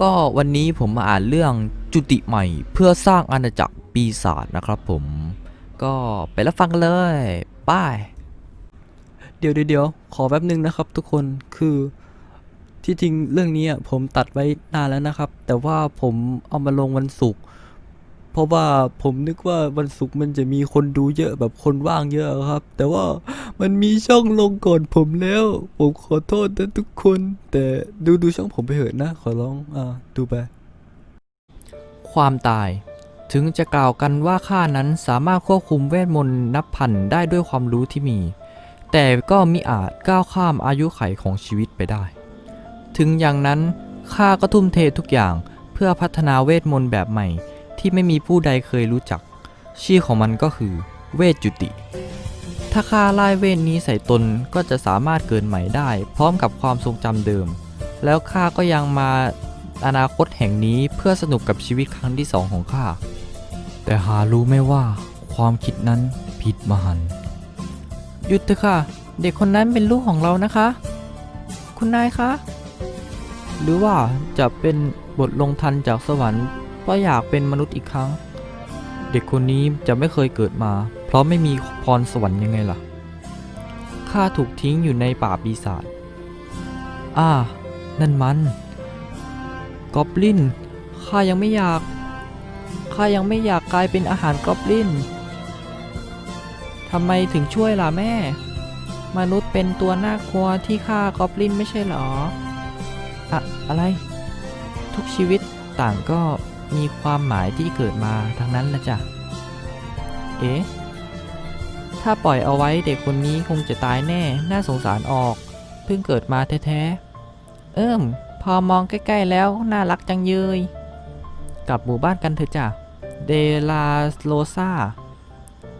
ก็วันนี้ผมมาอ่านเรื่องจุติใหม่เพื่อสร้างอาณาจักรปีศาจนะครับผม ก็ไปรับฟังกันเลยป้ายเดี๋ยวเดี๋ยวขอแป๊บนึงนะครับทุกคนคือที่จริงเรื่องนี้ผมตัดไว้นานแล้วนะครับ แต่ว่าผมเอามาลงวันศุกร์ เพราะว่าผมนึกว่าวันศุกร์มันจะมีคนดูเยอะแบบคนว่างเยอะครับ แต่ว่ามันมีช่องลงก่อนผมแล้ว ผมขอโทษนะทุกคน แต่ดูดูช่องผมไปเถอะนะ ขอร้องอ่าดูไป ความตาย ถึงจะกล่าวกันว่าข้านั้นสามารถควบคุมเวทมนต์นับพันได้ด้วยความรู้ที่มี แต่ก็มิอาจก้าวข้ามอายุไขของชีวิตไปได้ ถึงอย่างนั้นข้าก็ทุ่มเททุกอย่างเพื่อพัฒนาเวทมนต์แบบใหม่ ที่ไม่มีผู้ใดเคยรู้จัก ชื่อของมันก็คือ เวทจุติ ถ้าข้าไล่เวทนี้ใส่ตนก็จะสามารถเกิดใหม่ได้ พร้อมกับความทรงจำเดิม แล้วข้าก็ยังมาอนาคตแห่งนี้เพื่อสนุกกับชีวิตครั้งที่สองของข้า แต่หารู้ไม่ว่าความคิดนั้นผิดมหันหยุดเถอะค่ะ เด็กคนนั้นเป็นลูกของเรานะคะ คุณนายคะ หรือว่าจะเป็นบทลงทันจากสวรรค์ เพราะอยากเป็นมนุษย์อีกครั้ง เด็กคนนี้จะไม่เคยเกิดมา เพราะไม่มีพรสวรรค์ยังไงล่ะข้าถูกทิ้งอยู่ในป่าปีศาจอ่า นั่นมันกอบลินข้ายังไม่อยากข้ายังไม่อยากกลายเป็นอาหารกอบลินทำไมถึงช่วยล่ะแม่ มนุษย์เป็นตัวน่ากลัวที่ฆ่ากอบลินไม่ใช่หรออะอะไร ทุกชีวิตต่างก็ มีความหมายที่เกิดมาทั้งนั้นละจ้ะ เอ๊ะ ถ้าปล่อยเอาไว้เด็กคนนี้คงจะตายแน่ น่าสงสารออก เพิ่งเกิดมาแท้ๆ เอิ่ม พอมองใกล้ๆแล้วน่ารักจังเยย กลับหมู่บ้านกันเถอะจ้ะ เดลาโลซา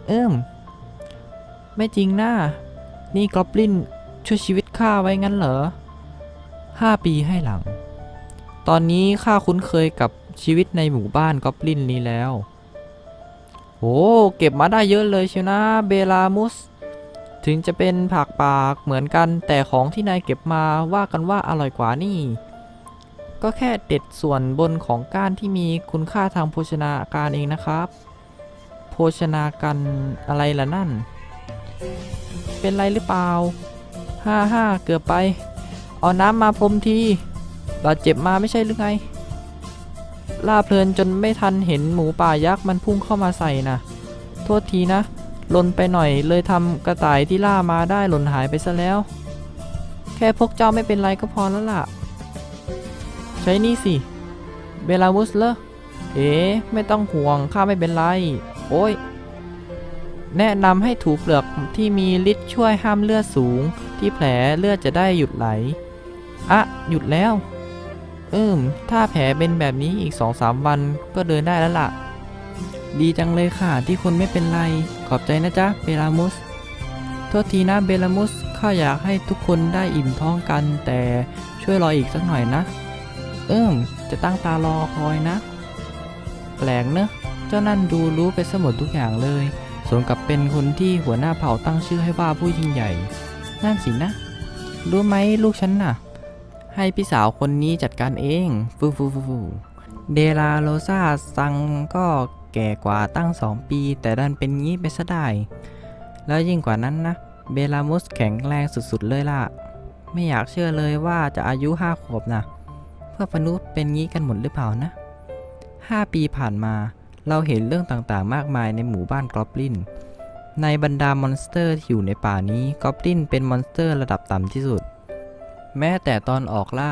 เอิ่ม ไม่จริงนะนี่กอบลินช่วยชีวิตข้าไว้งั้นเหรอห้าปีให้หลัง ตอนนี้ข้าคุ้นเคยกับ ชีวิตในหมู่บ้านกอบลินนี้แล้ว โอ้เก็บมาได้เยอะเลยเชียวนะเบลามุส ถึงจะเป็นผักปากเหมือนกันแต่ของที่นายเก็บมาว่ากันว่าอร่อยกว่านี่ ก็แค่เด็ดส่วนบนของก้านที่มีคุณค่าทางโภชนาการเองนะครับ โภชนาการอะไรล่ะนั่น เป็นไรหรือเปล่าห้าห้าเกือบไป เอาน้ำมาพรมทีบาดเจ็บมาไม่ใช่หรือไง ล่าเพลินจนไม่ทันเห็นหมูป่ายักษ์มันพุ่งเข้ามาใส่นะโทษทีนะ หล่นไปหน่อยเลยทำกระต่ายที่ล่ามาได้หล่นหายไปซะแล้ว แค่พวกเจ้าไม่เป็นไรก็พอแล้วล่ะ ใช้นี่สิเบลามุสเลอเอ๋ไม่ต้องห่วงข้าไม่เป็นไร โอ้ย แนะนำให้ถูเปลือกที่มีฤทธิ์ช่วยห้ามเลือดสูง ที่แผลเลือดจะได้หยุดไหล อะ หยุดแล้ว อืม ถ้าแผลเป็นแบบนี้อีกสองสามวันก็เดินได้แล้วล่ะ ดีจังเลยค่ะที่คุณไม่เป็นไร ขอบใจนะจ๊ะเบลามุส โทษทีนะเบลามุส ข้าอยากให้ทุกคนได้อิ่มท้องกัน แต่ช่วยรออีกสักหน่อยนะ เอิ่ม จะตั้งตารอคอยนะ แปลกเนอะเจ้านั่นดูรู้ไปสมดทุกอย่างเลยสมกับเป็นคนที่หัวหน้าเผ่าตั้งชื่อให้ว่าผู้ยิ่งใหญ่ นั่นสินะ รู้ไหมลูกฉันน่ะ ให้พี่สาวคนนี้จัดการเองฟูฟูฟูฟูเดลาโรซาซังก็แก่กว่าตั้งสองปี แต่ดันเป็นงี้ไปซะได้ แล้วยิ่งกว่านั้นนะ เบลามุสแข็งแรงสุดๆเลยล่ะ ไม่อยากเชื่อเลยว่าจะอายุห้าขวบนะเพื่อนมนุษย์เป็นงี้กันหมดหรือเปล่านะห้าปีผ่านมา เราเห็นเรื่องต่างๆ มากมายในหมู่บ้านกรอบลิน ในบรรดามอนสเตอร์ที่อยู่ในป่านี้กรอบลินเป็นมอนสเตอร์ระดับต่ำที่สุด แม้แต่ตอนออกล่า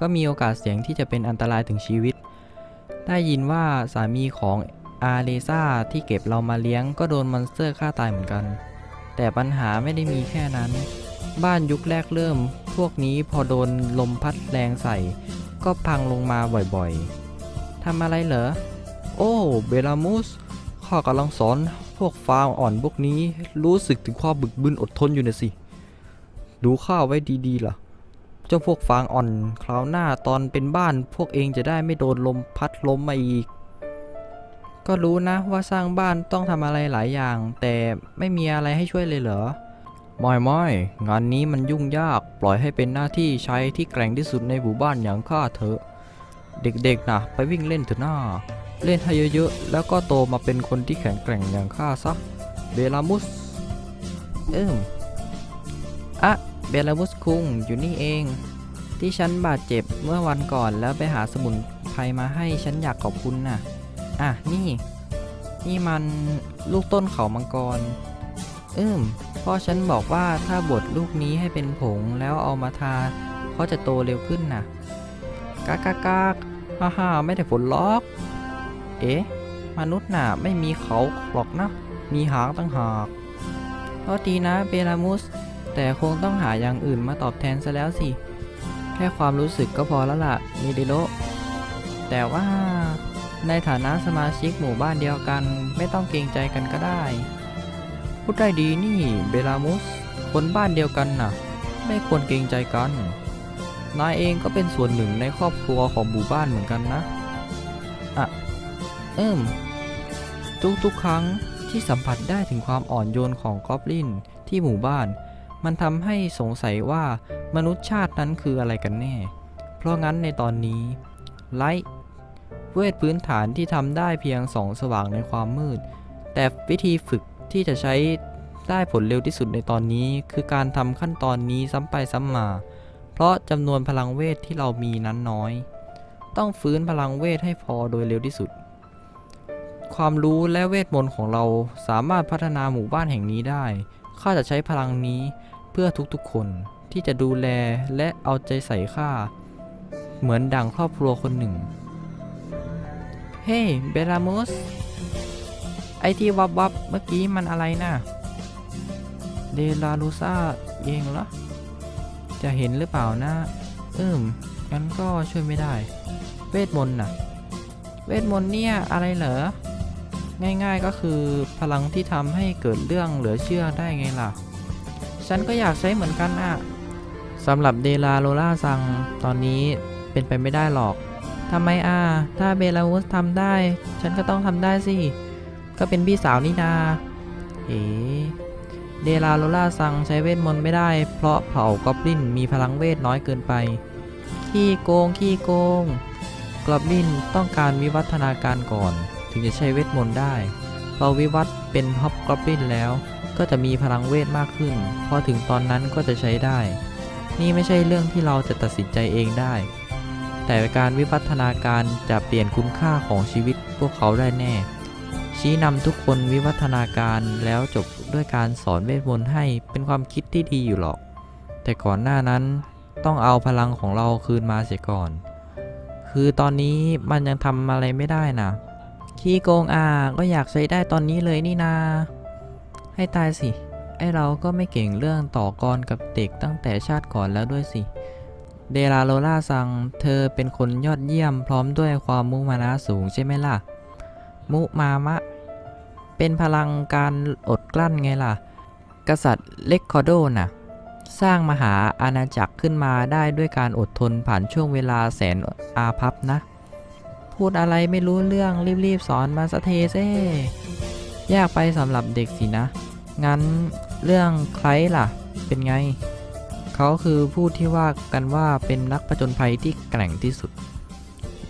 ก็มีโอกาสเสี่ยงที่จะเป็นอันตรายถึงชีวิต ได้ยินว่าสามีของอาเลซ่าที่เก็บเรามาเลี้ยงก็โดนมอนสเตอร์ฆ่าตายเหมือนกัน แต่ปัญหาไม่ได้มีแค่นั้น บ้านยุคแรกเริ่ม พวกนี้พอโดนลมพัดแรงใส่ ก็พังลงมาบ่อยๆ ทำอะไรเหรอ โอ้เบลามุสข้ากำลังสอนพวกฟาร์มอ่อนพวกนี้รู้สึกถึงความบึกบึนอดทนอยู่นะสิ ดูข้าไว้ดีๆล่ะ เจ้าพวกฟางอ่อนคราวหน้าตอนเป็นบ้านพวกเองจะได้ไม่โดนลมพัดล้มมาอีก ก็รู้นะว่าสร้างบ้านต้องทำอะไรหลายอย่าง แต่ไม่มีอะไรให้ช่วยเลยเหรอไม่ไม่งานนี้มันยุ่งยากปล่อยให้เป็นหน้าที่ใช้ที่แกร่งที่สุดในหมู่บ้านอย่างข้าเถอะ เด็กๆนะไปวิ่งเล่นเถอะหน้า เล่นให้เยอะๆแล้วก็โตมาเป็นคนที่แข็งแกร่งอย่างข้าซะเบลามุส เอิมอะ เบลามุสคุงอยู่นี่เอง ที่ฉันบาดเจ็บเมื่อวันก่อนแล้วไปหาสมุนไพรมาให้ฉันอยากขอบคุณน่ะ อะนี่ นี่มันลูกต้นเขามังกรอิมพ่อฉันบอกว่าถ้าบดลูกนี้ให้เป็นผงแล้วเอามาทาเขาจะโตเร็วขึ้นน่ะกากากากฮ่าฮ่าไม่ได้ผลล็อก เอ๊ะ มนุษย์น่ะไม่มีเขาหรอกนะ มีหางตั้งหากโทษทีนะเบลามุส แต่คงต้องหาอย่างอื่นมาตอบแทนซะแล้วสิ แค่ความรู้สึกก็พอแล้วล่ะมิเดโลแต่ว่าในฐานะสมาชิกหมู่บ้านเดียวกัน ไม่ต้องเกรงใจกันก็ได้ พูดได้ดีนี่เบลามุส คนบ้านเดียวกันน่ะ ไม่ควรเกรงใจกัน นายเองก็เป็นส่วนหนึ่งในครอบครัวของหมู่บ้านเหมือนกันนะ อะ เอิมทุกๆครั้งที่สัมผัสได้ถึงความอ่อนโยนของกอบลินที่หมู่บ้าน มันทำให้สงสัยว่ามนุษย์ชาตินั้นคืออะไรกันแน่ เพราะงั้นในตอนนี้ ไลท์เวทพื้นฐานที่ทำได้เพียงสองสว่างในความมืด แต่วิธีฝึกที่จะใช้ได้ผลเร็วที่สุดในตอนนี้ คือการทำขั้นตอนนี้ซ้ำไปซ้ำมา เพราะจำนวนพลังเวทที่เรามีนั้นน้อย ต้องฟื้นพลังเวทให้พอโดยเร็วที่สุด ความรู้และเวทมนต์ของเราสามารถพัฒนาหมู่บ้านแห่งนี้ได้ ข้าจะใช้พลังนี้เพื่อทุกๆคนที่จะดูแลและเอาใจใส่ข้าเหมือนดั่งครอบครัวคนหนึ่ง เฮ้เบลามุสไอที่วับวับเมื่อกี้มันอะไรนะ่ะเดลาลูซาเองเหรอ จะเห็นหรือเปล่านะอิมงั้นก็ช่วยไม่ได้ เวทมนต์น่ะ เวทมนต์เนี่ยอะไรเหรอ ง่ายๆก็คือพลังที่ทำให้เกิดเรื่องเหลือเชื่อได้ไงล่ะ ฉันก็อยากใช้เหมือนกันอะสำหรับเดลาโลล่าซังตอนนี้เป็นไปไม่ได้หรอกทำไมอะถ้าเบลาวุสทำได้ ฉันก็ต้องทำได้สิ ก็เป็นพี่สาวนี่นาเอ๋เดลาโลล่าซังใช้เวทมนต์ไม่ได้ เพราะเผ่ากอบลินมีพลังเวทน้อยเกินไป ขี้โกงขี้โกง กอบลินต้องการวิวัฒนาการก่อน ถึงจะใช้เวทมนต์ได้ พอวิวัฒน์เป็นฮอบกอบลินแล้ว ก็จะมีพลังเวทมากขึ้น พอถึงตอนนั้นก็จะใช้ได้ นี่ไม่ใช่เรื่องที่เราจะตัดสินใจเองได้ แต่การวิวัฒนาการจะเปลี่ยนคุณค่าของชีวิตพวกเขาได้แน่ ชี้นำทุกคนวิวัฒนาการแล้วจบด้วยการสอนเวทมนต์ให้เป็นความคิดที่ดีอยู่หรอก แต่ก่อนหน้านั้นต้องเอาพลังของเราคืนมาเสียก่อน คือตอนนี้มันยังทำอะไรไม่ได้นะ ขี้โกงอะก็อยากใช้ได้ตอนนี้เลยนี่นา ให้ตายสิ ไอเราก็ไม่เก่งเรื่องต่อกรกับเด็กตั้งแต่ชาติก่อนแล้วด้วยสิ เดลาโลล่าซัง เธอเป็นคนยอดเยี่ยมพร้อมด้วยความมุมานะสูงใช่ไหมล่ะ มุมามะ เป็นพลังการอดกลั้นไงล่ะ กษัตริย์เล็กคอโดน่ะ สร้างมหาอาณาจักรขึ้นมาได้ด้วยการอดทนผ่านช่วงเวลาแสนอาภัพนะ พูดอะไรไม่รู้เรื่องรีบๆสอนมาสะเทเซ่ยากไปสำหรับเด็กสินะ งั้นเรื่องใครล่ะ เป็นไง เขาคือผู้ที่ว่ากันว่าเป็นนักผจญภัยที่แกร่งที่สุด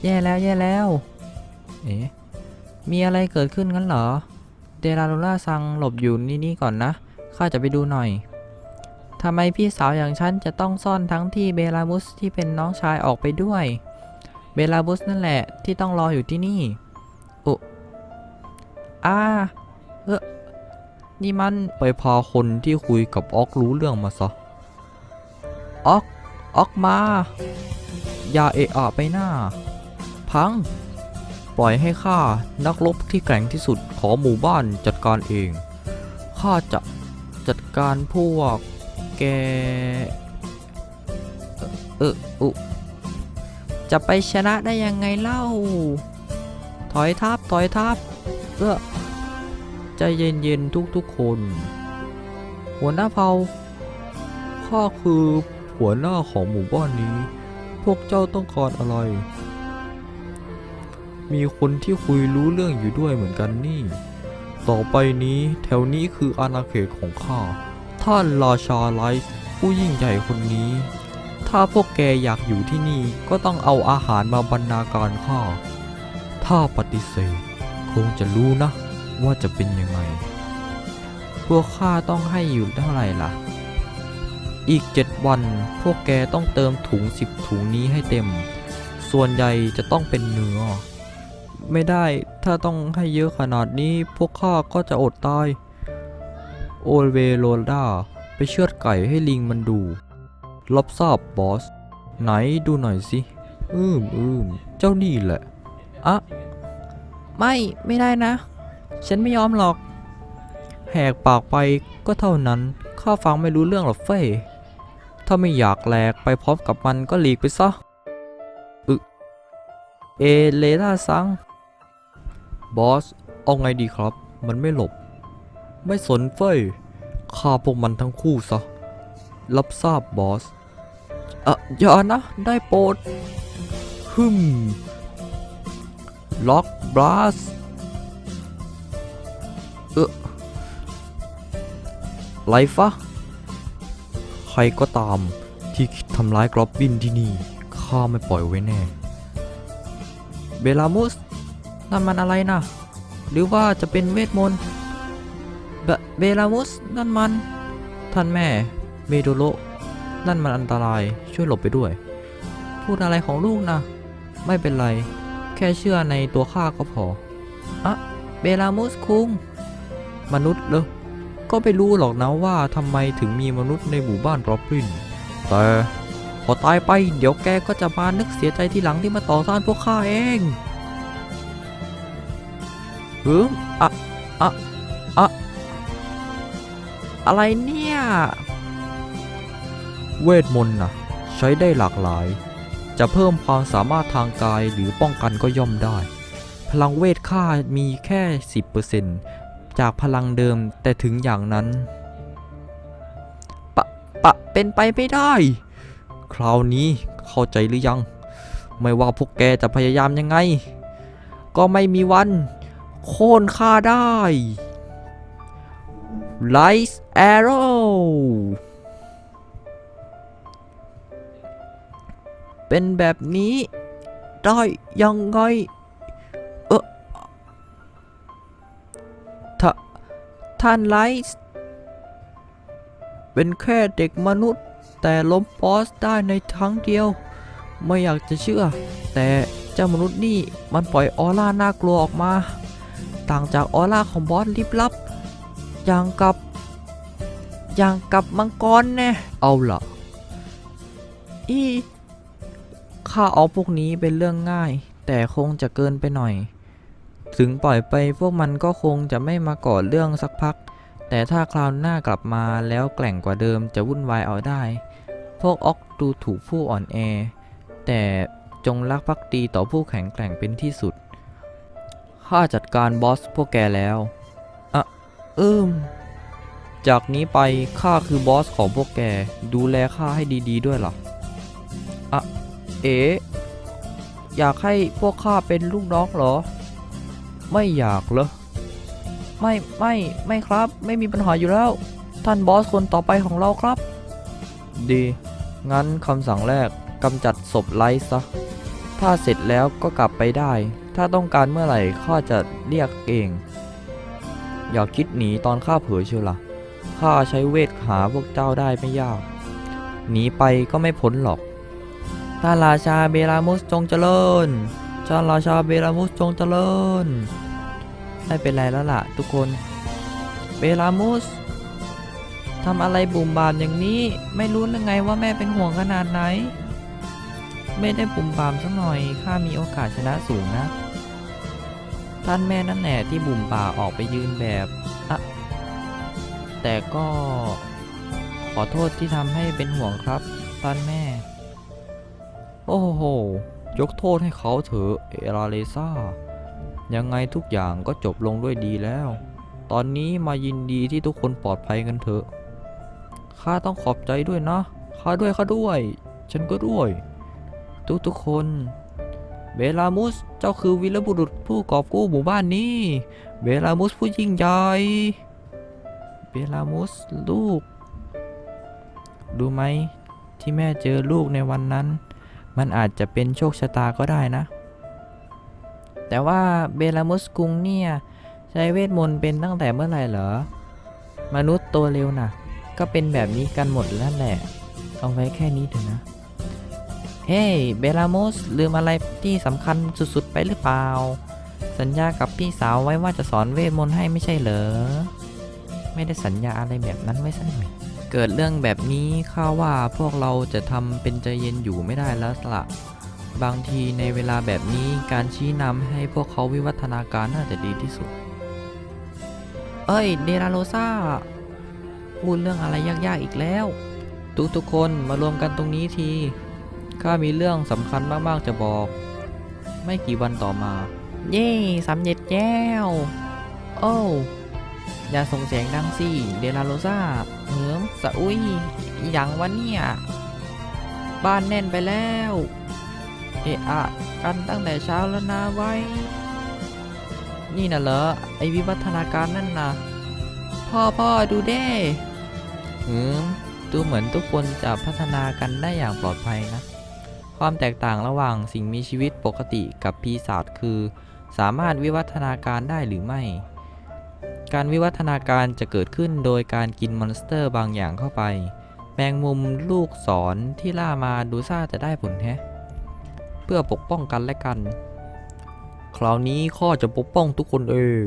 แย่แล้วแย่แล้ว เอ๊ะ มีอะไรเกิดขึ้นงั้นเหรอ เดลาโลล่าซังหลบอยู่นี่นี่ก่อนนะ ข้าจะไปดูหน่อยทำไมพี่สาวอย่างฉันจะต้องซ่อนทั้งที่เบลาบุสที่เป็นน้องชายออกไปด้วย เบลาบุสนั่นแหละที่ต้องรออยู่ที่นี่อุอาเออนี่มันไปพาคนที่คุยกับออกรู้เรื่องมาซะออกออกมา อย่าเอะอะไปหน้า พัง ปล่อยให้ข้านักรบที่แกร่งที่สุดของหมู่บ้านจัดการเอง ข้าจะจัดการพวกแก เออเอออุ จะไปชนะได้ยังไงเล่า ถอยทับถอยทับเออใจเย็นๆทุกๆคน หัวหน้าเผ่าข้าคือหัวหน้าของหมู่บ้านนี้ พวกเจ้าต้องการอะไร มีคนที่คุยรู้เรื่องอยู่ด้วยเหมือนกันนี่ ต่อไปนี้แถวนี้คืออาณาเขตของข้า ท่านราชาไลท์ผู้ยิ่งใหญ่คนนี้ ถ้าพวกแกอยากอยู่ที่นี่ก็ต้องเอาอาหารมาบรรณาการข้า ถ้าปฏิเสธ คงจะรู้นะ ว่าจะเป็นยังไง พวกข้าต้องให้อยู่เท่าไหร่ล่ะ อีกเจ็ดวันพวกแกต้องเติมถุงสิบถุงนี้ให้เต็ม ส่วนใหญ่จะต้องเป็นเนื้อ ไม่ได้ถ้าต้องให้เยอะขนาดนี้พวกข้าก็จะอดตาย โอเวโรดาไปเชือดไก่ให้ลิงมันดู รับทราบบอส ไหนดูหน่อยสิ อืมอืมเจ้านี่แหละ อะ ไม่ไม่ได้นะ ฉันไม่ยอมหรอก แหกปากไปก็เท่านั้น ข้าฟังไม่รู้เรื่องหรอกเฟ้ยถ้าไม่อยากแหลกไปพร้อมกับมันก็หลีกไปซะอึเอเลล่าซัง บอส เอาไงดีครับ มันไม่หลบ ไม่สนเฟ้ยฆ่าพวกมันทั้งคู่ซะ รับทราบบอส เอ่ออย่านะ ได้โปรดฮึมล็อกบลัสเออไรฟะใครก็ตามที่คิดทำร้ายกรอบบินที่นี่ ข้าไม่ปล่อยไว้แน่ เบลามุสนั่นมันอะไรนะ หรือว่าจะเป็นเวทมนต์เบลามุสนั่นมัน ท่านแม่เมโดโล นั่นมันอันตรายช่วยหลบไปด้วย พูดอะไรของลูกนะ ไม่เป็นไร แค่เชื่อในตัวข้าก็พออะเบลามุสคุง มนุษย์เหรอก็ไม่รู้หรอกนะว่าทำไมถึงมีมนุษย์ในหมู่บ้านรอบรินแต่พอตายไปเดี๋ยวแกก็จะมานึกเสียใจทีหลังที่มาต่อต้านพวกข้าเองเฮ้มอะอะอะอะไรเนี่ย เวทมนต์นะใช้ได้หลากหลาย จะเพิ่มความสามารถทางกายหรือป้องกันก็ย่อมได้ พลังเวทข้ามีแค่ 10%จากพลังเดิมแต่ถึงอย่างนั้นปะปะเป็นไปไม่ได้ คราวนี้เข้าใจหรือยัง ไม่ว่าพวกแกจะพยายามยังไง ก็ไม่มีวัน โค่นข้าได้ Light Arrow เป็นแบบนี้ ได้ยังไง เออท่าท่านไลท์เป็นแค่เด็กมนุษย์ แต่ล้มบอสได้ในครั้งเดียว ไม่อยากจะเชื่อ แต่เจ้ามนุษย์นี่มันปล่อยออร่าน่ากลัวออกมา ต่างจากออร่าของบอสลิบลับ อย่างกับ อย่างกับมังกรแน่เอาล่ะอี ข้าเอาพวกนี้เป็นเรื่องง่าย แต่คงจะเกินไปหน่อย ถึงปล่อยไปพวกมันก็คงจะไม่มาก่อเรื่องสักพัก แต่ถ้าคราวหน้ากลับมาแล้วแกล่งกว่าเดิมจะวุ่นวายเอาได้ พวกออกดูถูกผู้อ่อนแอ แต่จงรักภักดีต่อผู้แข็งแกร่งเป็นที่สุด ข้าจัดการบอสพวกแกแล้วอะเอิมจากนี้ไปข้าคือบอสของพวกแก ดูแลข้าให้ดี ๆด้วยล่ะอะ เอ๋อยากให้พวกข้าเป็นลูกน้องเหรอ ไม่อยากเหรอ ไม่ไม่ไม่ครับไม่มีปัญหาอยู่แล้ว ท่านบอสคนต่อไปของเราครับ ดี งั้นคำสั่งแรกกำจัดศพไลท์ซะ ถ้าเสร็จแล้วก็กลับไปได้ ถ้าต้องการเมื่อไหร่ข้าจะเรียกเอง อย่าคิดหนีตอนข้าเผลอเชียวล่ะข้าใช้เวทหาพวกเจ้าได้ไม่ยาก หนีไปก็ไม่พ้นหรอก ท่านราชาเบลามุสจงเจริญท่านราชาเบลามุสจงเจริญ ไม่เป็นไรแล้วล่ะทุกคน เบลามุสทำอะไรบุ่มบามอย่างนี้ ไม่รู้หรือไงว่าแม่เป็นห่วงขนาดไหน ไม่ได้บุ่มบามสักหน่อยข้ามีโอกาสชนะสูงนะ ท่านแม่นั่นแหละที่บุ่มบ่าออกไปยืนแบบอะแต่ก็ขอโทษที่ทำให้เป็นห่วงครับ ท่านแม่ โอ้โห ยกโทษให้เขาเถอะเอราเลซ่า ยังไงทุกอย่างก็จบลงด้วยดีแล้ว ตอนนี้มายินดีที่ทุกคนปลอดภัยกันเถอะ ข้าต้องขอบใจด้วยนะ ข้าด้วยข้าด้วย ฉันก็ด้วย ทุกทุกๆคนเบลามุส เจ้าคือวีรบุรุษผู้กอบกู้หมู่บ้านนี้ เบลามุสผู้ยิ่งใหญ่ เบลามุสลูก ดูไหมที่แม่เจอลูกในวันนั้น มันอาจจะเป็นโชคชะตาก็ได้นะ แต่ว่าเบลามุสกุงเนี่ยใช้เวทมนต์เป็นตั้งแต่เมื่อไหร่เหรอ มนุษย์ตัวเร็วนะก็เป็นแบบนี้กันหมดแล้วแหละ เอาไว้แค่นี้เถอะนะ เฮ้ยเบลามุสลืมอะไรที่สำคัญสุดๆไปหรือเปล่า สัญญากับพี่สาวไว้ว่าจะสอนเวทมนต์ให้ไม่ใช่เหรอ ไม่ได้สัญญาอะไรแบบนั้นไว้สักหน่อย เกิดเรื่องแบบนี้ข้าว่าพวกเราจะทำเป็นใจเย็นอยู่ไม่ได้แล้วละบางทีในเวลาแบบนี้การชี้นำให้พวกเขาวิวัฒนาการน่าจะดีที่สุด เอ้ยเดราโรซาพูดเรื่องอะไรยากๆอีกแล้ว ทุกๆคนมารวมกันตรงนี้ทีข้ามีเรื่องสำคัญมากๆจะบอก ไม่กี่วันต่อมา เย่สำเร็จแล้ว โอ้ อย่าส่งเสียงดังสิเดลาโรซาเหิมสะอุ้ยอย่างวันเนี่ยบ้านแน่นไปแล้ว เอะอะกันตั้งแต่เช้าแล้วนะไว้ นี่น่ะเหรอไอวิวัฒนาการนั่นนะพ่อพ่อดูเด้หืมดูเหมือนทุกคนจะพัฒนากันได้อย่างปลอดภัยนะ ความแตกต่างระหว่างสิ่งมีชีวิตปกติกับปีศาจคือ สามารถวิวัฒนาการได้หรือไม่ การวิวัฒนาการจะเกิดขึ้นโดยการกินมอนสเตอร์บางอย่างเข้าไป แมงมุมลูกศรที่ล่ามาดูซ่าจะได้ผลแฮะ เพื่อปกป้องกันและกัน คราวนี้ข้อจะปกป้องทุกคนเอง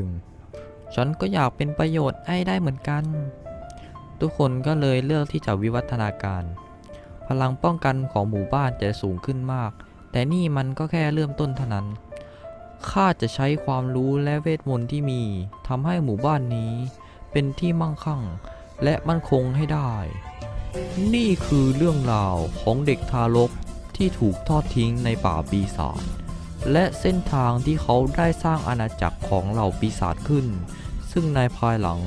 ฉันก็อยากเป็นประโยชน์ให้ได้เหมือนกัน ทุกคนก็เลยเลือกที่จะวิวัฒนาการ พลังป้องกันของหมู่บ้านจะสูงขึ้นมาก แต่นี่มันก็แค่เริ่มต้นเท่านั้น ข้าจะใช้ความรู้และเวทมนต์ที่มีทำให้หมู่บ้านนี้ เป็นที่มั่งคั่ง และมั่นคงให้ได้ นี่คือเรื่องราวของเด็กทารกที่ถูกทอดทิ้งในป่าปีศาจและเส้นทางที่เขาได้สร้างอาณาจักรของเหล่าปีศาจขึ้น ซึ่งในภายหลัง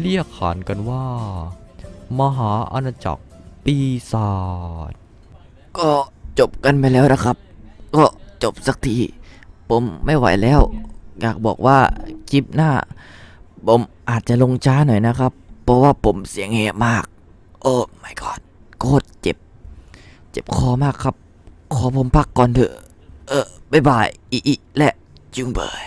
เรียกขานกันว่า มหาอาณาจักรปีศาจก็จบกันไปแล้วนะครับ ก็จบสักที ผมไม่ไหวแล้ว อยากบอกว่าคลิปหน้า ผมอาจจะลงช้าหน่อยนะครับ เพราะว่าผมเสียงแหบมาก โอ้ my god โคตรเจ็บ เจ็บคอมากครับ ขอผมพักก่อนเถอะ เออบ๊ายบาย อีอีและจุงเบย